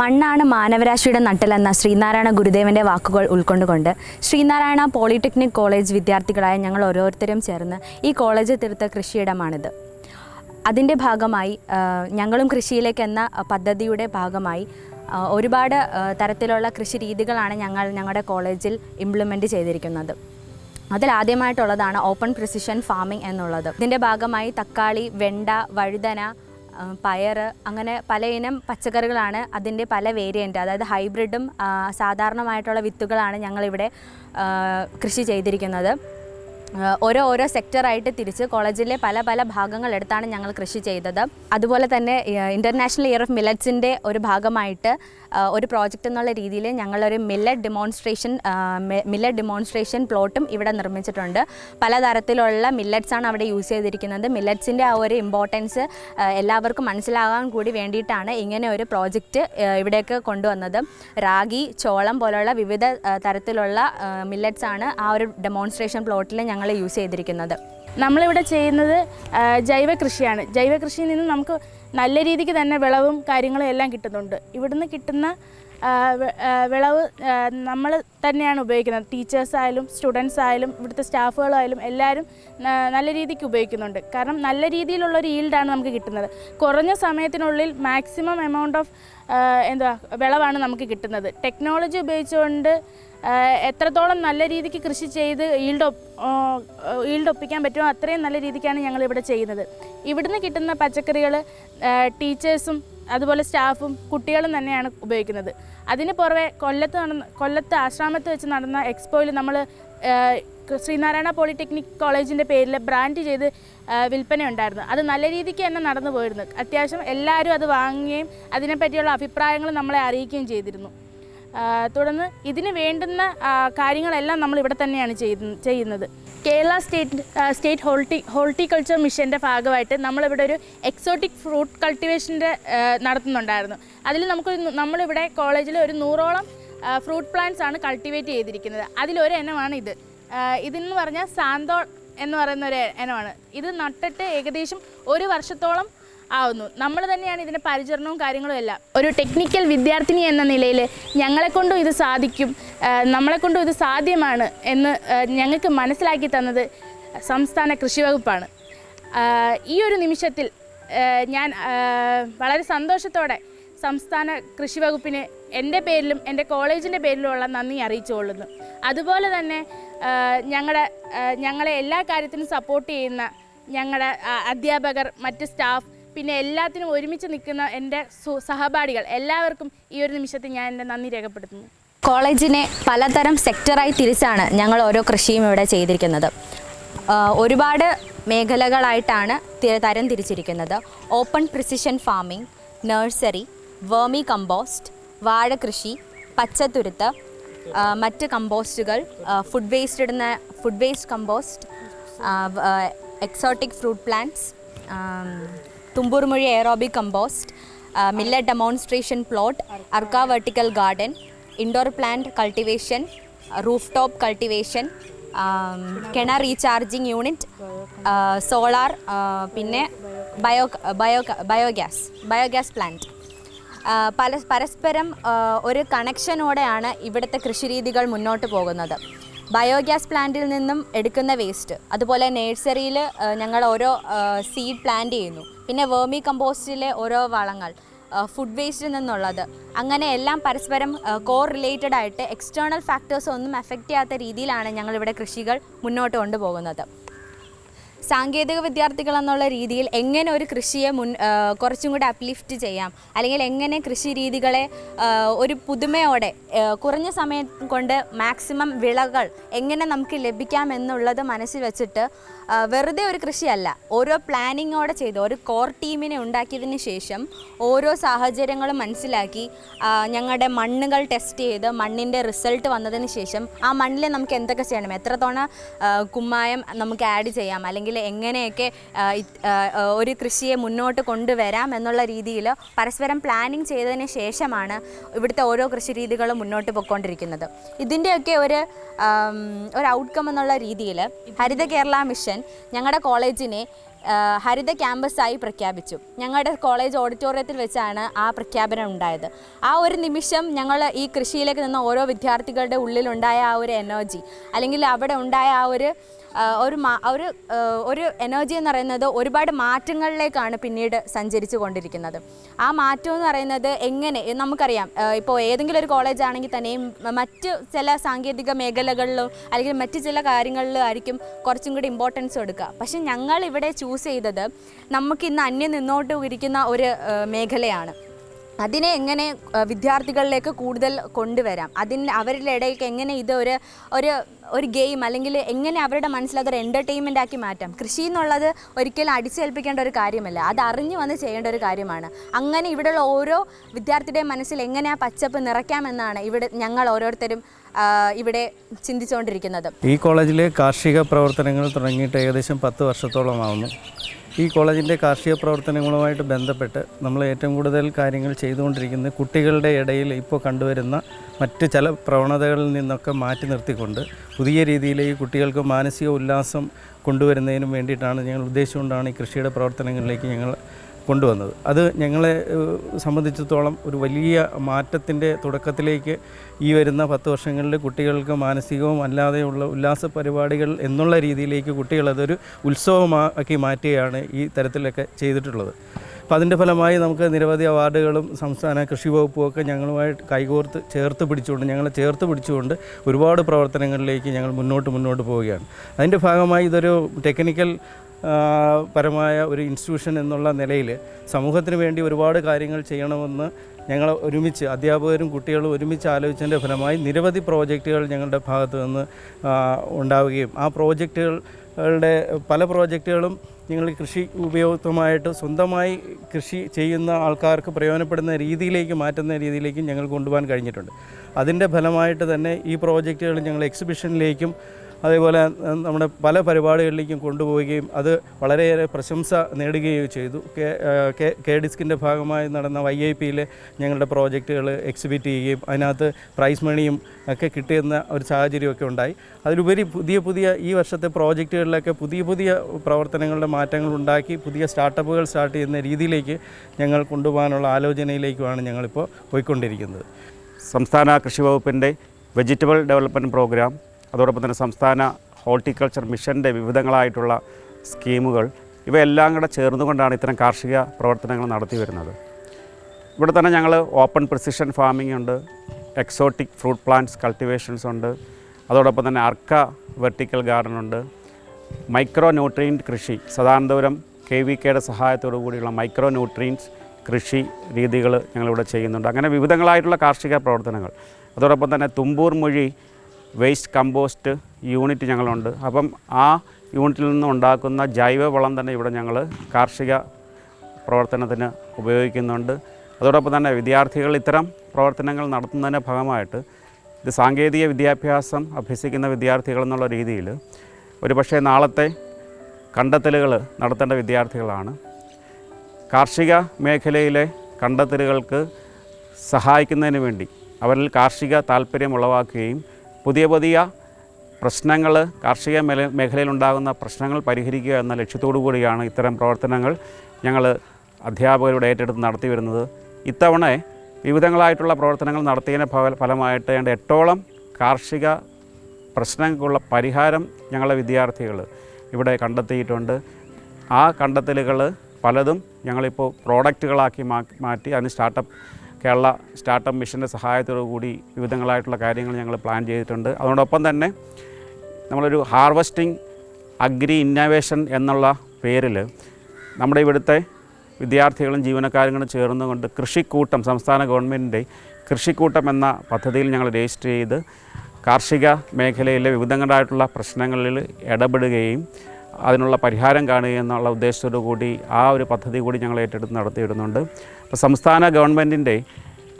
മണ്ണാണ് മാനവരാശിയുടെ നട്ടലെന്ന ശ്രീനാരായണ ഗുരുദേവന്റെ വാക്കുകൾ ഉൾക്കൊണ്ടുകൊണ്ട് ശ്രീനാരായണ പോളിടെക്നിക് കോളേജ് വിദ്യാർത്ഥികളായ ഞങ്ങൾ ഓരോരുത്തരും ചേർന്ന് ഈ കോളേജ് തീർത്ത കൃഷിയിടമാണിത്. അതിന്റെ ഭാഗമായി ഞങ്ങളും കൃഷിയിലേക്ക് എന്ന പദ്ധതിയുടെ ഭാഗമായി ഒരുപാട് തരത്തിലുള്ള കൃഷി രീതികളാണ് ഞങ്ങൾ ഞങ്ങളുടെ കോളേജിൽ ഇംപ്ലിമെന്റ് ചെയ്തിരിക്കുന്നത്. അതിൽ ആദ്യമായിട്ടുള്ളതാണ് ഓപ്പൺ പ്രിസിഷൻ ഫാമിംഗ് എന്നുള്ളത്. ഇതിന്റെ ഭാഗമായി തക്കാളി വെണ്ട വഴുതന ആ, അങ്ങനെ പലയിനം പച്ചക്കറികളാണ് അതിന്റെ പല വേരിയന്റ് അതായത് ഹൈബ്രിഡും സാധാരണമായിട്ടുള്ള വിത്തുകളാണ് ഞങ്ങളിവിടെ കൃഷി ചെയ്തിരിക്കുന്നത്. ഓരോ ഓരോ സെക്ടറായിട്ട് തിരിച്ച് കോളേജിലെ പല പല ഭാഗങ്ങൾ ഭാഗങ്ങളെടുത്താണ് ഞങ്ങൾ കൃഷി ചെയ്തത്. അതുപോലെ തന്നെ ഇന്റർനാഷണൽ ഇയർ ഓഫ് മില്ലറ്റ്സിന്റെ ഒരു ഭാഗമായിട്ട് ഒരു പ്രോജക്റ്റ് എന്നുള്ള രീതിയിൽ ഞങ്ങളൊരു മില്ലറ്റ് ഡെമോൺസ്ട്രേഷൻ മില്ലറ്റ് ഡെമോൺസ്ട്രേഷൻ പ്ലോട്ടും ഇവിടെ നിർമ്മിച്ചിട്ടുണ്ട്. പലതരത്തിലുള്ള മില്ലറ്റ്സാണ് അവിടെ യൂസ് ചെയ്തിരിക്കുന്നത്. മില്ലറ്റ്സിന്റെ ആ ഒരു ഇമ്പോർട്ടൻസ് എല്ലാവർക്കും മനസ്സിലാകാൻ കൂടി വേണ്ടിയിട്ടാണ് ഇങ്ങനെ ഒരു പ്രോജക്റ്റ് ഇവിടേക്ക് കൊണ്ടുവന്നത്. റാഗി ചോളം പോലുള്ള വിവിധ തരത്തിലുള്ള മില്ലറ്റ്സാണ് ആ ഒരു ഡെമോൺസ്ട്രേഷൻ പ്ലോട്ടിൽ ഞങ്ങൾ യൂസ് ചെയ്തിരിക്കുന്നത്. നമ്മളിവിടെ ചെയ്യുന്നത് ജൈവ കൃഷിയാണ്. ജൈവ കൃഷിയിൽ നിന്ന് നമുക്ക് നല്ല രീതിക്ക് തന്നെ വിളവും കാര്യങ്ങളും എല്ലാം കിട്ടുന്നുണ്ട്. ഇവിടുന്ന് കിട്ടുന്ന വിളവ് നമ്മൾ തന്നെയാണ് ഉപയോഗിക്കുന്നത്. ടീച്ചേഴ്സ് ആയാലും സ്റ്റുഡൻസ് ആയാലും ഇവിടുത്തെ സ്റ്റാഫുകളായാലും എല്ലാവരും നല്ല രീതിക്ക് ഉപയോഗിക്കുന്നുണ്ട്. കാരണം നല്ല രീതിയിലുള്ള ഒരു ഈൽഡാണ് നമുക്ക് കിട്ടുന്നത്. കുറഞ്ഞ സമയത്തിനുള്ളിൽ മാക്സിമം എമൗണ്ട് ഓഫ് എന്താ വിളവാണ് നമുക്ക് കിട്ടുന്നത്. ടെക്നോളജി ഉപയോഗിച്ചുകൊണ്ട് എത്രത്തോളം നല്ല രീതിക്ക് കൃഷി ചെയ്ത് ഈൽഡ് ഈൽഡ് ഒപ്പിക്കാൻ പറ്റുമോ അത്രയും നല്ല രീതിക്കാണ് ഞങ്ങൾ ഇവിടെ ചെയ്യുന്നത്. ഇവിടുന്ന് കിട്ടുന്ന പച്ചക്കറികൾ ടീച്ചേഴ്സും അതുപോലെ സ്റ്റാഫും കുട്ടികളും തന്നെയാണ് ഉപയോഗിക്കുന്നത്. അതിന് പുറമെ കൊല്ലത്ത് നടന്ന കൊല്ലത്ത് ആശ്രാമത്ത് വെച്ച് നടന്ന എക്സ്പോയിൽ നമ്മൾ ശ്രീനാരായണ പോളിടെക്നിക് കോളേജിന്റെ പേരിൽ ബ്രാൻഡ് ചെയ്ത് വിൽപ്പന ഉണ്ടായിരുന്നു. അത് നല്ല രീതിക്ക് തന്നെ നടന്നു പോയിരുന്നു. അത്യാവശ്യം എല്ലാവരും അത് വാങ്ങുകയും അതിനെപ്പറ്റിയുള്ള അഭിപ്രായങ്ങൾ നമ്മളെ അറിയിക്കുകയും ചെയ്തിരുന്നു. തുടർന്ന് ഇതിന് വേണ്ടുന്ന കാര്യങ്ങളെല്ലാം നമ്മൾ ഇവിടെ തന്നെയാണ് ചെയ്യുന്ന- ചെയ്യുന്നത്. കേരള സ്റ്റേറ്റ് സ്റ്റേറ്റ് ഹോൾട്ടി ഹോർട്ടിക്കൾച്ചർ മിഷന്റെ ഭാഗമായിട്ട് നമ്മളിവിടെ ഒരു എക്സോട്ടിക് ഫ്രൂട്ട് കൾട്ടിവേഷന്റെ നടത്തുന്നുണ്ടായിരുന്നു. അതിൽ നമുക്ക് നമ്മളിവിടെ കോളേജിൽ ഒരു നൂറോളം ഫ്രൂട്ട് പ്ലാന്റ്സ് ആണ് കൾട്ടിവേറ്റ് ചെയ്തിരിക്കുന്നത്. അതിലൊരു ഇനമാണ് ഇത്. ഇതെന്ന് പറഞ്ഞാൽ സാന്തോൾ എന്ന് പറയുന്ന ഒരു ഇനമാണ്. ഇത് നട്ടിട്ട് ഏകദേശം ഒരു വർഷത്തോളം ആവുന്നു. നമ്മൾ തന്നെയാണ് ഇതിന്റെ പരിചരണവും കാര്യങ്ങളും എല്ലാം. ഒരു ടെക്നിക്കൽ വിദ്യാർത്ഥിനി എന്ന നിലയിൽ ഞങ്ങളെക്കൊണ്ടും ഇത് സാധിക്കും. നമ്മളെക്കൊണ്ടും ഇത് സാധ്യമാണ് എന്ന് ഞങ്ങൾക്ക് മനസ്സിലാക്കി തന്നത് സംസ്ഥാന കൃഷി വകുപ്പാണ്. ഈ ഒരു നിമിഷത്തിൽ ഞാൻ വളരെ സന്തോഷത്തോടെ സംസ്ഥാന കൃഷി വകുപ്പിന് എന്റെ പേരിലും എന്റെ കോളേജിന്റെ പേരിലുമുള്ള നന്ദി അറിയിച്ചുകൊള്ളുന്നു അതുപോലെ തന്നെ ഞങ്ങളുടെ ഞങ്ങളെ എല്ലാ കാര്യത്തിനും സപ്പോർട്ട് ചെയ്യുന്ന ഞങ്ങളുടെ അധ്യാപകർ മറ്റ് സ്റ്റാഫ് പിന്നെ എല്ലാത്തിനും ഒരുമിച്ച് നിൽക്കുന്ന എന്റെ സഹപാഠികൾ എല്ലാവർക്കും ഈ ഒരു നിമിഷത്തിൽ ഞാൻ എന്റെ നന്ദി രേഖപ്പെടുത്തുന്നു. കോളേജിനെ പലതരം സെക്ടറായി തിരിച്ചാണ് ഞങ്ങൾ ഓരോ കൃഷിയും ഇവിടെ ചെയ്തിരിക്കുന്നത്. ഒരുപാട് മേഖലകളായിട്ടാണ് തരം തിരിച്ചിരിക്കുന്നത്. Open precision farming nursery vermi compost വാഴകൃഷി പച്ചത്തുരുത്ത് മറ്റ് കമ്പോസ്റ്റുകൾ ഫുഡ് വേസ്റ്റ് ഇടുന്ന food waste compost exotic fruit plants Thumboormuzhi aerobic compost millet demonstration plot Arka vertical garden indoor plant cultivation roof top cultivation കിണ recharging unit solar പിന്നെ bio bio biogas biogas plant പല പരസ്പരം ഒരു കണക്ഷനോടെയാണ് ഇവിടുത്തെ കൃഷിരീതികൾ മുന്നോട്ട് പോകുന്നത്. Biogas പ്ലാന്റിൽ നിന്നും എടുക്കുന്ന വേസ്റ്റ് അതുപോലെ നേഴ്സറിയിൽ ഞങ്ങൾ ഓരോ സീഡ് പ്ലാന്റ് ചെയ്യുന്നു. പിന്നെ വേമി കമ്പോസ്റ്റിലെ ഓരോ വളങ്ങൾ. ഫുഡ് വേസ്റ്റിൽ നിന്നുള്ളത്. അങ്ങനെ എല്ലാം പരസ്പരം കോർ റിലേറ്റഡ് ആയിട്ട് എക്സ്റ്റേണൽ ഫാക്ടേഴ്സ് ഒന്നും എഫക്റ്റ് ചെയ്യാത്ത രീതിയിലാണ് ഞങ്ങളിവിടെ കൃഷികൾ മുന്നോട്ട് കൊണ്ടുപോകുന്നത്. സാങ്കേതിക വിദ്യാർത്ഥികൾ എന്നുള്ള രീതിയിൽ എങ്ങനെ ഒരു കൃഷിയെ മുൻ കുറച്ചും കൂടി അപ്ലിഫ്റ്റ് ചെയ്യാം അല്ലെങ്കിൽ എങ്ങനെ കൃഷി രീതികളെ ഒരു പുതുമയോടെ കുറഞ്ഞ സമയം കൊണ്ട് മാക്സിമം വിളകൾ എങ്ങനെ നമുക്ക് ലഭിക്കാം എന്നുള്ളത് മനസ്സിൽ വെച്ചിട്ട് വെറുതെ ഒരു കൃഷിയല്ല. ഓരോ പ്ലാനിങ്ങോടെ ചെയ്ത്. ഒരു കോർ ടീമിനെ ഉണ്ടാക്കിയതിന് ശേഷം ഓരോ സാഹചര്യങ്ങളും മനസ്സിലാക്കി ഞങ്ങളുടെ മണ്ണുകൾ ടെസ്റ്റ് ചെയ്ത് മണ്ണിന്റെ റിസൾട്ട് വന്നതിന് ശേഷം ആ മണ്ണിൽ നമുക്ക് എന്തൊക്കെ ചെയ്യണം? ആ, കുമ്മായം നമുക്ക് ആഡ് ചെയ്യാം? അല്ലെങ്കിൽ എങ്ങനെയൊക്കെ ഒരു കൃഷിയെ മുന്നോട്ട് കൊണ്ടുവരാം എന്നുള്ള രീതിയിൽ പരസ്പരം പ്ലാനിങ് ചെയ്തതിന് ശേഷമാണ് ഇവിടുത്തെ ഓരോ കൃഷി രീതികളും മുന്നോട്ട് പോയിക്കൊണ്ടിരിക്കുന്നത്. ഇതിന്റെയൊക്കെ ഒരു ഒരു ഔട്ട്കം എന്നുള്ള രീതിയിൽ ഹരിത കേരള മിഷൻ ഞങ്ങളുടെ കോളേജിനെ ഹരിത ക്യാമ്പസായി പ്രഖ്യാപിച്ചു. ഞങ്ങളുടെ കോളേജ് ഓഡിറ്റോറിയത്തിൽ വെച്ചാണ് ആ പ്രഖ്യാപനം ഉണ്ടായത്. ആ ഒരു നിമിഷം ഞങ്ങൾ ഈ കൃഷിയിലേക്ക് നിന്ന ഓരോ വിദ്യാർത്ഥികളുടെ ഉള്ളിലുണ്ടായ ആ ഒരു എനർജി അല്ലെങ്കിൽ അവിടെ ഉണ്ടായ ആ ഒരു ഒരു ഒരു ഒരു എനർജി എന്ന് പറയുന്നത് ഒരുപാട് മാറ്റങ്ങളിലേക്കാണ് പിന്നീട് സഞ്ചരിച്ചു കൊണ്ടിരിക്കുന്നത് ആ മാറ്റം എന്ന് പറയുന്നത് എങ്ങനെ നമുക്കറിയാം ഇപ്പോൾ ഏതെങ്കിലും ഒരു കോളേജ് ആണെങ്കിൽ തന്നെയും മറ്റ് ചില സാങ്കേതിക മേഖലകളിലോ അല്ലെങ്കിൽ മറ്റ് ചില കാര്യങ്ങളിലോ ആയിരിക്കും കുറച്ചും കൂടി ഇമ്പോർട്ടൻസ് കൊടുക്കുക. പക്ഷെ ഞങ്ങൾ ഇവിടെ ചൂസ് ചെയ്തത് നമുക്ക് ഇന്ന് അന്യം നിന്നോട്ട് ഇരിക്കുന്ന ഒരു മേഖലയാണ്. അതിനെ എങ്ങനെ വിദ്യാർത്ഥികളിലേക്ക് കൂടുതൽ കൊണ്ടുവരാം? അതിന് അവരുടെ ഇടയിലേക്ക് എങ്ങനെ ഇത് ഒരു ഒരു ഒരു ഗെയിം അല്ലെങ്കിൽ എങ്ങനെ അവരുടെ മനസ്സിൽ അതൊരു എന്റർടൈൻമെന്റ് ആക്കി മാറ്റാം. കൃഷി എന്നുള്ളത് ഒരിക്കലും അടിച്ചേൽപ്പിക്കേണ്ട ഒരു കാര്യമല്ല. അത് അറിഞ്ഞു വന്ന് ചെയ്യേണ്ട ഒരു കാര്യമാണ്. അങ്ങനെ ഇവിടെയുള്ള ഓരോ വിദ്യാർത്ഥിയുടെയും മനസ്സിൽ എങ്ങനെ ആ പച്ചപ്പ് നിറയ്ക്കാമെന്നാണ് ഇവിടെ ഞങ്ങൾ ഓരോരുത്തരും ഇവിടെ ചിന്തിച്ചുകൊണ്ടിരിക്കുന്നത് ഈ കോളേജിലെ കാർഷിക പ്രവർത്തനങ്ങൾ തുടങ്ങിയിട്ട് ഏകദേശം പത്ത് വർഷത്തോളമാവുന്നു. ഈ കോളേജിന്റെ കാർഷിക പ്രവർത്തനങ്ങളുമായിട്ട് ബന്ധപ്പെട്ട് നമ്മൾ ഏറ്റവും കൂടുതൽ കാര്യങ്ങൾ ചെയ്തുകൊണ്ടിരിക്കുന്നത് കുട്ടികളുടെ ഇടയിൽ ഇപ്പോൾ കണ്ടുവരുന്ന മറ്റ് ചില പ്രവണതകളിൽ നിന്നൊക്കെ മാറ്റി നിർത്തിക്കൊണ്ട് പുതിയ രീതിയിൽ ഈ കുട്ടികൾക്ക് മാനസിക ഉല്ലാസം കൊണ്ടുവരുന്നതിനും വേണ്ടിയിട്ടാണ് ഞങ്ങൾ ഉദ്ദേശിച്ചുകൊണ്ടാണ് ഈ കൃഷിയുടെ പ്രവർത്തനങ്ങളിലേക്ക് ഞങ്ങൾ കൊണ്ടുവന്നത്. അത് ഞങ്ങളെ സംബന്ധിച്ചിടത്തോളം ഒരു വലിയ മാറ്റത്തിന്റെ തുടക്കത്തിലേക്ക് ഈ വരുന്ന പത്ത് വർഷങ്ങളിൽ കുട്ടികൾക്ക് മാനസികവും അല്ലാതെയുള്ള ഉല്ലാസ പരിപാടികൾ എന്നുള്ള രീതിയിലേക്ക് കുട്ടികളതൊരു ഉത്സവമാക്കി മാറ്റുകയാണ് ഈ തരത്തിലൊക്കെ ചെയ്തിട്ടുള്ളത്. അപ്പോൾ അതിന്റെ ഫലമായി നമുക്ക് നിരവധി അവാർഡുകളും സംസ്ഥാന കൃഷി വകുപ്പും ഒക്കെ ഞങ്ങളുമായിട്ട് കൈകോർത്ത് ചേർത്ത് പിടിച്ചുകൊണ്ട് ഞങ്ങളെ ചേർത്ത് പിടിച്ചുകൊണ്ട് ഒരുപാട് പ്രവർത്തനങ്ങളിലേക്ക് ഞങ്ങൾ മുന്നോട്ട് മുന്നോട്ട് പോവുകയാണ്. അതിന്റെ ഭാഗമായി ഇതൊരു ടെക്നിക്കൽ പരമായ ഒരു ഇൻസ്റ്റിറ്റ്യൂഷൻ എന്നുള്ള നിലയിൽ സമൂഹത്തിന് വേണ്ടി ഒരുപാട് കാര്യങ്ങൾ ചെയ്യണമെന്ന് ഞങ്ങൾ ഒരുമിച്ച് അധ്യാപകരും കുട്ടികളും ഒരുമിച്ച് ആലോചിച്ചതിന്റെ ഫലമായി നിരവധി പ്രോജക്റ്റുകൾ ഞങ്ങളുടെ ഭാഗത്തു നിന്ന് ഉണ്ടാവുകയും ആ പ്രോജക്റ്റുകളുടെ പല പ്രോജക്റ്റുകളും ഞങ്ങൾ കൃഷി ഉപയോഗമായിട്ട് സ്വന്തമായി കൃഷി ചെയ്യുന്ന ആൾക്കാർക്ക് പ്രയോജനപ്പെടുന്ന രീതിയിലേക്ക് മാറ്റുന്ന രീതിയിലേക്കും ഞങ്ങൾ കൊണ്ടുപോകാൻ കഴിഞ്ഞിട്ടുണ്ട്. അതിന്റെ ഫലമായിട്ട് തന്നെ ഈ പ്രോജക്റ്റുകൾ ഞങ്ങൾ എക്സിബിഷനിലേക്കും അതേപോലെ നമ്മുടെ പല പരിപാടികളിലേക്കും കൊണ്ടുപോവുകയും അത് വളരെയേറെ പ്രശംസ നേടുകയും ചെയ്തു. കെ കെ ഡിസ്കിന്റെ ഭാഗമായി നടന്ന വൈ ഐ പിയിലെ ഞങ്ങളുടെ പ്രോജക്റ്റുകൾ എക്സിബിറ്റ് ചെയ്യുകയും അതിനകത്ത് പ്രൈസ് മണിയും ഒക്കെ കിട്ടിയെന്ന ഒരു സാഹചര്യമൊക്കെ ഉണ്ടായി. അതിലുപരി പുതിയ പുതിയ ഈ വർഷത്തെ പ്രോജക്റ്റുകളിലൊക്കെ പുതിയ പുതിയ പ്രവർത്തനങ്ങളുടെ മാറ്റങ്ങൾ ഉണ്ടാക്കി പുതിയ സ്റ്റാർട്ടപ്പുകൾ സ്റ്റാർട്ട് ചെയ്യുന്ന രീതിയിലേക്ക് ഞങ്ങൾ കൊണ്ടുപോകാനുള്ള ആലോചനയിലേക്കുമാണ് ഞങ്ങളിപ്പോൾ പോയിക്കൊണ്ടിരിക്കുന്നത്. സംസ്ഥാന കൃഷി വകുപ്പിന്റെ വെജിറ്റബിൾ ഡെവലപ്മെന്റ് പ്രോഗ്രാം അതോടൊപ്പം തന്നെ സംസ്ഥാന ഹോർട്ടിക്കൾച്ചർ മിഷന്റെ വിവിധങ്ങളായിട്ടുള്ള സ്കീമുകൾ ഇവയെല്ലാം കൂടെ ചേർന്നുകൊണ്ടാണ് ഇത്തരം കാർഷിക പ്രവർത്തനങ്ങൾ നടത്തി വരുന്നത്. ഇവിടെ തന്നെ ഞങ്ങൾ ഓപ്പൺ പ്രിസിഷൻ ഫാമിംഗ് ഉണ്ട് എക്സോട്ടിക് ഫ്രൂട്ട് പ്ലാന്റ്സ് കൾട്ടിവേഷൻസ് ഉണ്ട് അതോടൊപ്പം തന്നെ അർക്ക വെർട്ടിക്കൽ ഗാർഡൻ ഉണ്ട് മൈക്രോ ന്യൂട്രിയന്റ് കൃഷി സദാനന്തപുരം കെ വി കെയുടെ സഹായത്തോടു കൂടിയുള്ള മൈക്രോ ന്യൂട്രിയൻസ് കൃഷി രീതികൾ ഞങ്ങളിവിടെ ചെയ്യുന്നുണ്ട്. അങ്ങനെ വിവിധങ്ങളായിട്ടുള്ള കാർഷിക പ്രവർത്തനങ്ങൾ. അതോടൊപ്പം തന്നെ തുമ്പൂർ മൊഴി വേസ്റ്റ് കമ്പോസ്റ്റ് യൂണിറ്റ് ഞങ്ങളുണ്ട്. അപ്പം ആ യൂണിറ്റിൽ നിന്ന് ഉണ്ടാക്കുന്ന ജൈവവളം തന്നെ ഇവിടെ ഞങ്ങൾ കാർഷിക പ്രവർത്തനത്തിന് ഉപയോഗിക്കുന്നുണ്ട്. അതോടൊപ്പം തന്നെ വിദ്യാർത്ഥികൾ ഇത്തരം പ്രവർത്തനങ്ങൾ നടത്തുന്നതിന്റെ ഭാഗമായിട്ട് ഇത് സാങ്കേതിക വിദ്യാഭ്യാസം അഭ്യസിക്കുന്ന വിദ്യാർത്ഥികൾ എന്നുള്ള രീതിയിൽ ഒരു പക്ഷേ നാളത്തെ കണ്ടെത്തലുകൾ നടത്തേണ്ട വിദ്യാർത്ഥികളാണ്. കാർഷിക മേഖലയിലെ കണ്ടെത്തലുകൾക്ക് സഹായിക്കുന്നതിന് വേണ്ടി അവരിൽ കാർഷിക താല്പര്യം ഉളവാക്കുകയും പുതിയ പുതിയ പ്രശ്നങ്ങൾ കാർഷിക മേല മേഖലയിലുണ്ടാകുന്ന പ്രശ്നങ്ങൾ പരിഹരിക്കുക എന്ന ലക്ഷ്യത്തോടു കൂടിയാണ് ഇത്തരം പ്രവർത്തനങ്ങൾ ഞങ്ങൾ അധ്യാപകരുടെ ഏറ്റെടുത്ത് നടത്തി വരുന്നത്. ഇത്തവണ വിവിധങ്ങളായിട്ടുള്ള പ്രവർത്തനങ്ങൾ നടത്തിയതിന്റെ ഫ ഫലമായിട്ട് ഏതാണ്ട് എട്ടോളം കാർഷിക പ്രശ്നങ്ങൾക്കുള്ള പരിഹാരം ഞങ്ങളെ വിദ്യാർത്ഥികൾ ഇവിടെ കണ്ടെത്തിയിട്ടുണ്ട്. ആ കണ്ടെത്തലുകൾ പലതും ഞങ്ങളിപ്പോൾ പ്രോഡക്റ്റുകളാക്കി മാറ്റി അതിന് സ്റ്റാർട്ടപ്പ് കേരള സ്റ്റാർട്ടപ്പ് മിഷന്റെ സഹായത്തോടു കൂടി വിവിധങ്ങളായിട്ടുള്ള കാര്യങ്ങൾ ഞങ്ങൾ പ്ലാൻ ചെയ്തിട്ടുണ്ട്. അതോടൊപ്പം തന്നെ നമ്മളൊരു ഹാർവസ്റ്റിംഗ് അഗ്രി ഇന്നോവേഷൻ എന്നുള്ള പേരിൽ നമ്മുടെ ഇവിടുത്തെ വിദ്യാർത്ഥികളും ജീവനക്കാരും ചേർന്നുകൊണ്ട് കൃഷിക്കൂട്ടം സംസ്ഥാന ഗവൺമെന്റിന്റെ കൃഷിക്കൂട്ടം എന്ന പദ്ധതിയിൽ ഞങ്ങൾ രജിസ്റ്റർ ചെയ്ത് കാർഷിക മേഖലയിലെ വിവിധങ്ങളായിട്ടുള്ള പ്രശ്നങ്ങളിൽ ഇടപെടുകയും അതിനുള്ള പരിഹാരം കാണുക എന്നുള്ള ഉദ്ദേശത്തോടു കൂടി ആ ഒരു പദ്ധതി കൂടി ഞങ്ങൾ ഏറ്റെടുത്ത് നടത്തി വരുന്നുണ്ട് അപ്പോൾ സംസ്ഥാന ഗവൺമെന്റിന്റെ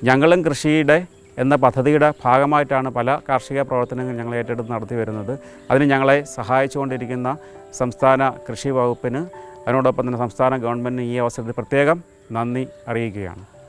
ഞങ്ങളും കൃഷിയുടെ എന്ന പദ്ധതിയുടെ ഭാഗമായിട്ടാണ് പല കാർഷിക പ്രവർത്തനങ്ങൾ ഞങ്ങൾ ഏറ്റെടുത്ത് നടത്തി വരുന്നത്. അതിന് ഞങ്ങളെ സഹായിച്ചുകൊണ്ടിരിക്കുന്ന സംസ്ഥാന കൃഷി വകുപ്പിന് അതിനോടൊപ്പം തന്നെ സംസ്ഥാന ഗവൺമെന്റിന് ഈ അവസരത്തിൽ പ്രത്യേകം നന്ദി അറിയിക്കുകയാണ്.